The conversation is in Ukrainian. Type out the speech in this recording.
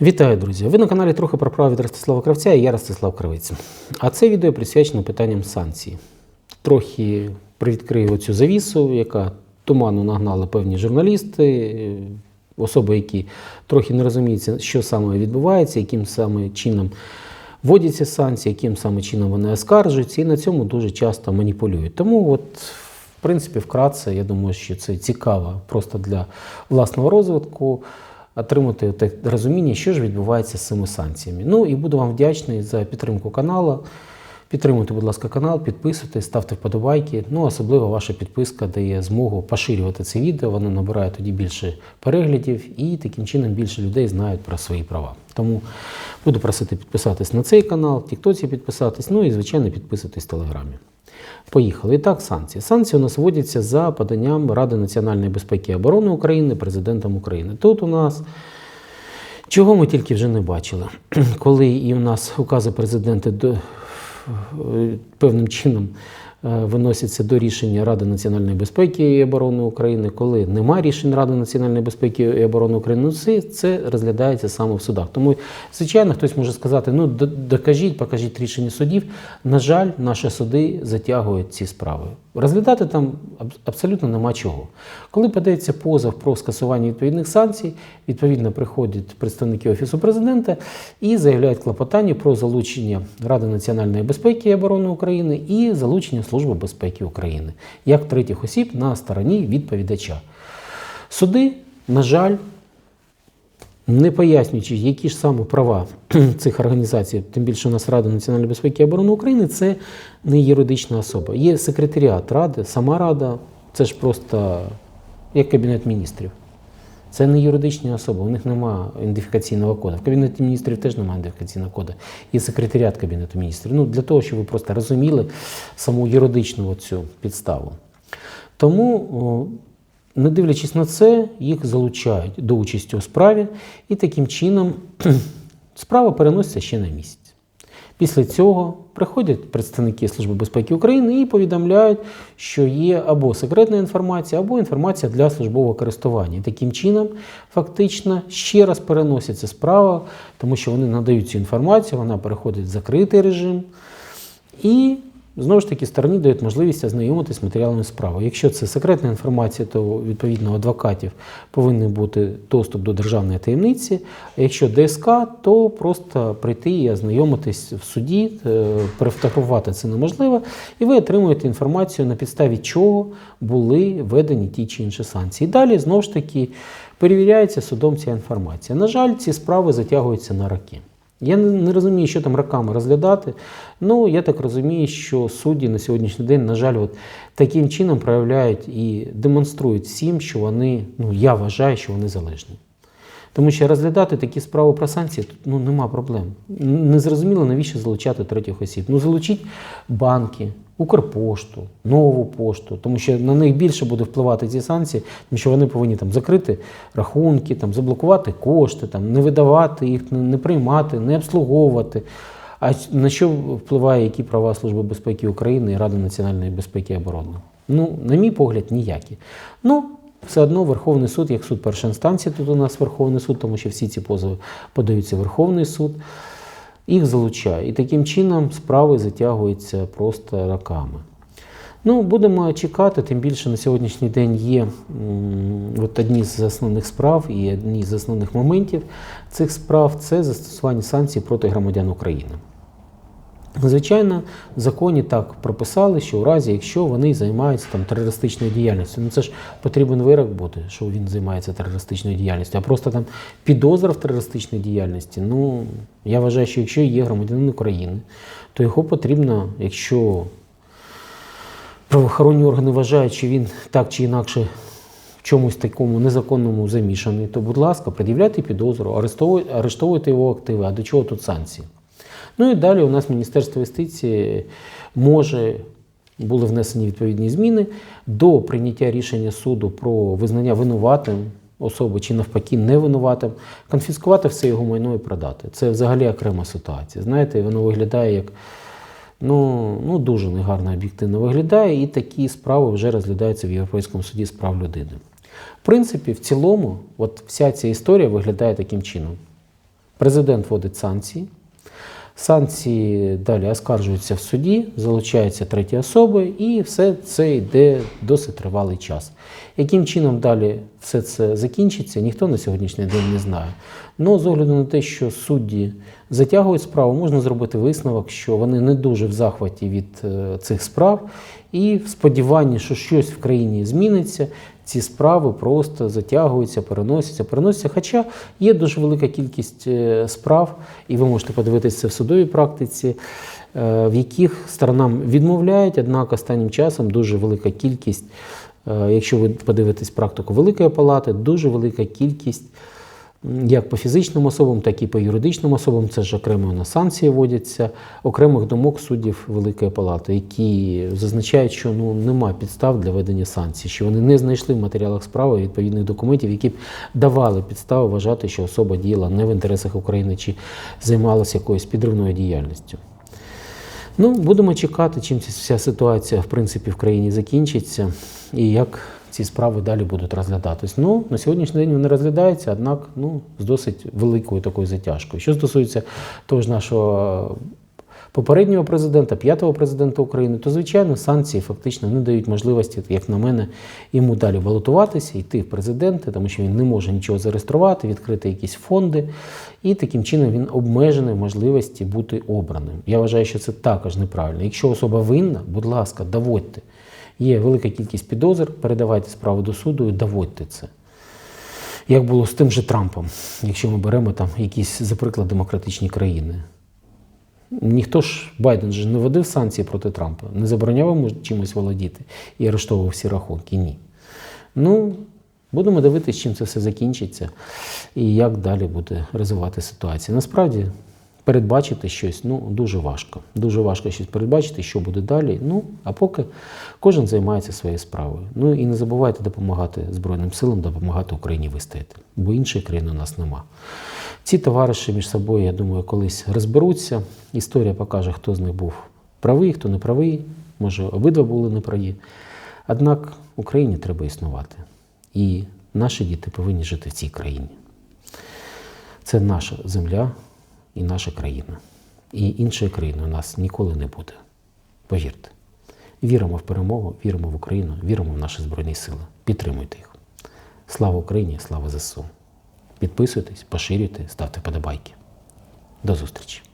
Вітаю, друзі! Ви на каналі трохи про право від Ростислава Кравця і я Ростислав Кравець. А це відео присвячено питанням санкцій. Трохи привідкрию цю завісу, яка туману нагнали певні журналісти, е, особи, які трохи не розуміють, що саме відбувається, яким саме чином вводяться санкції, яким саме чином вони оскаржуються, і на цьому дуже часто маніпулюють. Тому, от, в принципі, вкратце, я думаю, що це цікаво просто для власного розвитку отримати те розуміння, що ж відбувається з цими санкціями. Ну і буду вам вдячний за підтримку каналу. Підтримуйте, будь ласка, канал, підписуйтесь, ставте вподобайки. Ну, особливо ваша підписка дає змогу поширювати це відео, воно набирає тоді більше переглядів і таким чином більше людей знають про свої права. Тому буду просити підписатись на цей канал, Тіктоці підписатись, ну і, звичайно, підписуйтесь в Телеграмі. Поїхали. І так, санкції. Санкції у нас вводяться за поданням Ради національної безпеки і оборони України президентом України. Тут у нас чого ми тільки вже не бачили, коли і у нас укази президента певним чином. е, виносяться до рішення Ради національної безпеки і оборони України, коли немає рішень Ради національної безпеки і оборони України, ну це, це розглядається саме в судах. Тому, звичайно, хтось може сказати: ну докажіть, покажіть рішення судів. На жаль, наші суди затягують ці справи. Розглядати там аб- абсолютно нема чого. Коли подається позов про скасування відповідних санкцій, відповідно приходять представники Офісу президента і заявляють клопотання про залучення Ради національної безпеки і оборони України і залучення Служби безпеки України як третіх осіб на стороні відповідача. Суди, на жаль, не пояснюючи, які ж саме права цих організацій, тим більше у нас Рада національної безпеки і оборони України, це не юридична особа. Є секретаріат Ради, сама Рада, це ж просто як Кабінет міністрів. Це не юридичні особи, у них немає ідентифікаційного коду. В Кабінеті міністрів теж немає ідентифікаційного коду. Є секретаріат Кабінету міністрів. Ну, для того, щоб ви просто розуміли саму юридичну цю підставу. Тому, не дивлячись на це, їх залучають до участі у справі, і таким чином справа переноситься ще на місяць. Після цього приходять представники Служби безпеки України і повідомляють, що є або секретна інформація, або інформація для службового користування. Таким чином, фактично, ще раз переноситься справа, тому що вони надають цю інформацію, вона переходить в закритий режим. І знову ж таки стороні дають можливість ознайомитись з матеріалами справи. Якщо це секретна інформація, то відповідно адвокатів повинен бути доступ до державної таємниці. А якщо ДСК, то просто прийти і ознайомитись в суді, е, перефотографувати це неможливо, і ви отримуєте інформацію, на підставі чого були введені ті чи інші санкції. Далі знову ж таки перевіряється судом ця інформація. На жаль, ці справи затягуються на роки. Я не, розумію, що там роками розглядати. Ну, я так розумію, що судді на сьогоднішній день, на жаль, от таким чином проявляють і демонструють всім, що вони, ну я вважаю, що вони залежні. Тому що розглядати такі справи про санкції тут ну, нема проблем. Не зрозуміло, навіщо залучати третіх осіб. Ну, залучіть банки, Укрпошту, нову пошту, тому що на них більше буде впливати ці санкції, тому що вони повинні там закрити рахунки, там заблокувати кошти, там не видавати їх, не, не приймати, не обслуговувати. А на що впливає які права Служби безпеки України і Ради національної безпеки і оборони? Ну, на мій погляд, ніякі. Ну, все одно Верховний суд, як суд першої інстанції, тут у нас Верховний суд, тому що всі ці позови подаються в Верховний суд, їх залучає. І таким чином справи затягуються просто роками. Ну, будемо чекати, тим більше на сьогоднішній день є от одні з основних справ і одні з основних моментів цих справ це застосування санкцій проти громадян України. Звичайно, в законі так прописали, що у разі, якщо вони займаються там терористичною діяльністю, ну це ж потрібен вирок бути, що він займається терористичною діяльністю, а просто там підозра в терористичній діяльності. Ну я вважаю, що якщо є громадянин України, то його потрібно, якщо правоохоронні органи вважають, що він так чи інакше в чомусь такому незаконному замішаний, то, будь ласка, пред'являйте підозру, арештовуйте, його активи. А до чого тут санкції? Ну і далі у нас Міністерство юстиції може, були внесені відповідні зміни до прийняття рішення суду про визнання винуватим особи чи навпаки невинуватим, конфіскувати все його майно і продати. Це взагалі окрема ситуація. Знаєте, воно виглядає як ну, ну дуже негарно об'єктивно виглядає, і такі справи вже розглядаються в Європейському суді з прав людини. В принципі, в цілому, от вся ця історія виглядає таким чином. Президент вводить санкції. Санкції далі оскаржуються в суді, залучаються треті особи, і все це йде досить тривалий час. Яким чином далі все це закінчиться, ніхто на сьогоднішній день не знає. Ну, з огляду на те, що судді затягують справу, можна зробити висновок, що вони не дуже в захваті від е, цих справ, і в сподіванні, що щось в країні зміниться, ці справи просто затягуються, переносяться, переносяться. Хоча є дуже велика кількість е, справ, і ви можете подивитися в судовій практиці, е, в яких сторонам відмовляють, однак останнім часом дуже велика кількість, якщо ви подивитесь практику Великої Палати, дуже велика кількість. Як по фізичним особам, так і по юридичним особам, це ж окремо на санкції вводяться, окремих думок суддів Великої Палати, які зазначають, що ну нема підстав для ведення санкцій, що вони не знайшли в матеріалах справи відповідних документів, які б давали підстави вважати, що особа діяла не в інтересах України чи займалася якоюсь підривною діяльністю. Ну, будемо чекати, чим ця вся ситуація в принципі в країні закінчиться і як ці справи далі будуть розглядатись. Ну, на сьогоднішній день вони розглядаються, однак ну, з досить великою такою затяжкою. Що стосується того ж нашого попереднього президента, п'ятого президента України, то звичайно санкції фактично не дають можливості, як на мене, йому далі балотуватися, йти в президенти, тому що він не може нічого зареєструвати, відкрити якісь фонди, і таким чином він обмежений в можливості бути обраним. Я вважаю, що це також неправильно. Якщо особа винна, будь ласка, доводьте. Є велика кількість підозр, передавайте справу до суду і доводьте це. Як було з тим же Трампом, якщо ми беремо там якісь, за приклад, демократичні країни. Ніхто ж Байден же не вводив санкції проти Трампа, не забороняв йому чимось володіти і арештовував всі рахунки. Ні. Ну, будемо дивитися, чим це все закінчиться і як далі буде розвивати ситуація. Насправді, передбачити щось ну, дуже важко. Дуже важко щось передбачити, що буде далі. Ну, а поки кожен займається своєю справою. Ну і не забувайте допомагати Збройним силам, допомагати Україні вистояти, бо іншої країни у нас нема. Ці товариші між собою, я думаю, колись розберуться. Історія покаже, хто з них був правий, хто не правий. Може, обидва були неправі. Однак Україні треба існувати. І наші діти повинні жити в цій країні. Це наша земля і наша країна. І іншої країни у нас ніколи не буде. Повірте. Віримо в перемогу, віримо в Україну, віримо в наші Збройні Сили. Підтримуйте їх. Слава Україні, слава ЗСУ. Підписуйтесь, поширюйте, ставте подобайки. До зустрічі!